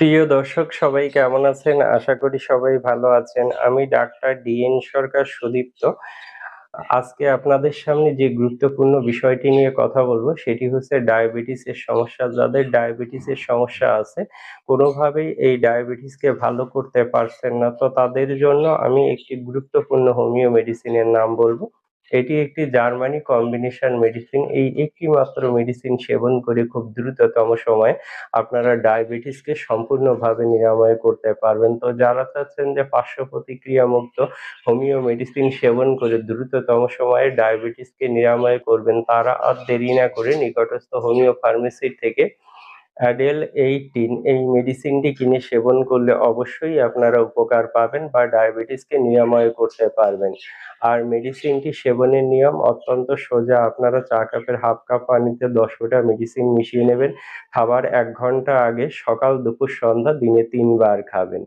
প্রিয় দর্শক সবাই কেমন আছেন? আশা করি সবাই ভালো আছেন। আমি ডাক্তার ডিএন সরকার সুদীপ্ত। আজকে আপনাদের সামনে যে গুরুত্বপূর্ণ বিষয়টি নিয়ে কথা বলব সেটি হচ্ছে ডায়াবেটিসের সমস্যা। যাদের ডায়াবেটিসের সমস্যা আছে, কোনোভাবেই এই ডায়াবেটিসকে ভালো করতে পারছেন না, তো তাদের জন্য আমি একটি গুরুত্বপূর্ণ হোমিও মেডিসিনের নাম বলব। এটি একটি জার্মানি কম্বিনেশন মেডিসিন। এই একটি মাত্র মেডিসিন সেবন করে খুব দ্রুততম সময়ে আপনারা ডায়াবেটিসকে সম্পূর্ণভাবে নিরাময় করতে পারবেন। তো যারা চাচ্ছেন যে পার্শ্ব প্রতিক্রিয়া মুক্ত হোমিও মেডিসিন সেবন করে দ্রুততম সময়ে ডায়াবেটিসকে নিরাময় করবেন, তারা আর দেরি না করে নিকটস্থ হোমিও ফার্মেসির থেকে অ্যাডেল 18 এই মেডিসিনটি কিনে সেবন করলে অবশ্যই আপনারা উপকার পাবেন বা ডায়াবেটিসকে নিরাময় করতে পারবেন। আর মেডিসিনটি সেবনের নিয়ম অত্যন্ত সোজা। আপনারা চা কাপের হাফ কাপ পানিতে ১০ ফোঁটা মেডিসিন মিশিয়ে নেবেন। খাবার এক ঘণ্টা আগে সকাল, দুপুর, সন্ধ্যা দিনে তিনবার খাবেন।